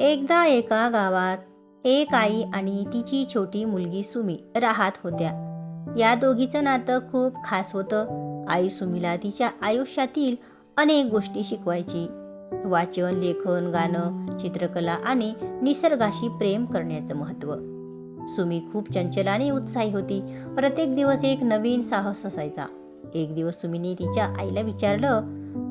एकदा एका गावात एक आई आणि तिची छोटी मुलगी सुमी राहत होत्या. या दोघीचं नातं खूप खास होतं. आई सुमीला तिच्या आयुष्यातील अनेक गोष्टी शिकवायची. वाचन लेखन गाणं चित्रकला आणि निसर्गाशी प्रेम करण्याचं महत्त्व. सुमी खूप चंचल आणि उत्साही होती. प्रत्येक दिवस एक नवीन साहस असायचा. एक दिवस सुमीने तिच्या आईला विचारलं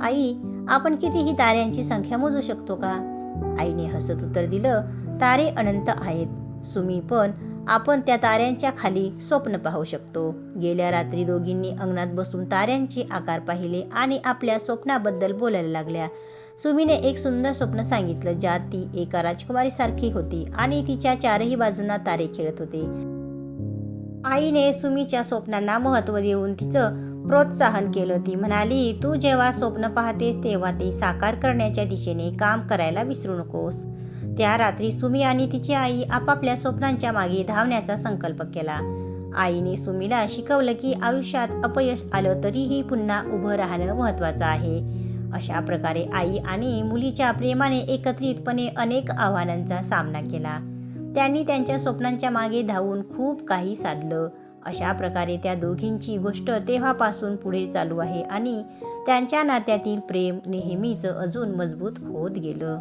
आई आपण कितीही ताऱ्यांची संख्या मोजू शकतो का? आईने हसत उत्तर दिलं तारे अनंत आहेत. सुमी पण आपण त्या ताऱ्यांच्या खाली स्वप्न पाहू शकतो. गेल्या रात्री दोघींनी अंगणात बसून ताऱ्यांचे आकार पाहिले आणि आपल्या स्वप्नाबद्दल बोलायला लागल्या. सुमीने एक सुंदर स्वप्न सांगितलं ज्यात ती एका राजकुमारीसारखी होती आणि तिच्या चारही बाजूंना तारे खेळत होते. आईने सुमीच्या स्वप्नांना महत्त्व देऊन तिचं प्रोत्साहन केलं. ती म्हणाली तू जेव्हा स्वप्न पाहतेस तेव्हा ते साकार करण्याच्या दिशेने काम करायला विसरू नकोस. त्या रात्री सुमी आणि तिची आई आपापल्या स्वप्नांच्या मागे धावण्याचा संकल्प केला. आईने सुमीला शिकवलं की आयुष्यात अपयश आलं तरीही पुन्हा उभं राहणं महत्त्वाचं आहे. अशा प्रकारे आई आणि मुलीच्या प्रेमाने एकत्रितपणे अनेक आव्हानांचा सामना केला. त्यांनी त्यांच्या स्वप्नांच्या मागे धावून खूप काही साधलं. अशा प्रकारे त्या दोघींची गोष्ट तेव्हापासून पुढे चालू आहे आणि त्यांच्या नात्यातील प्रेम नेहमीच अजून मजबूत होत गेलं.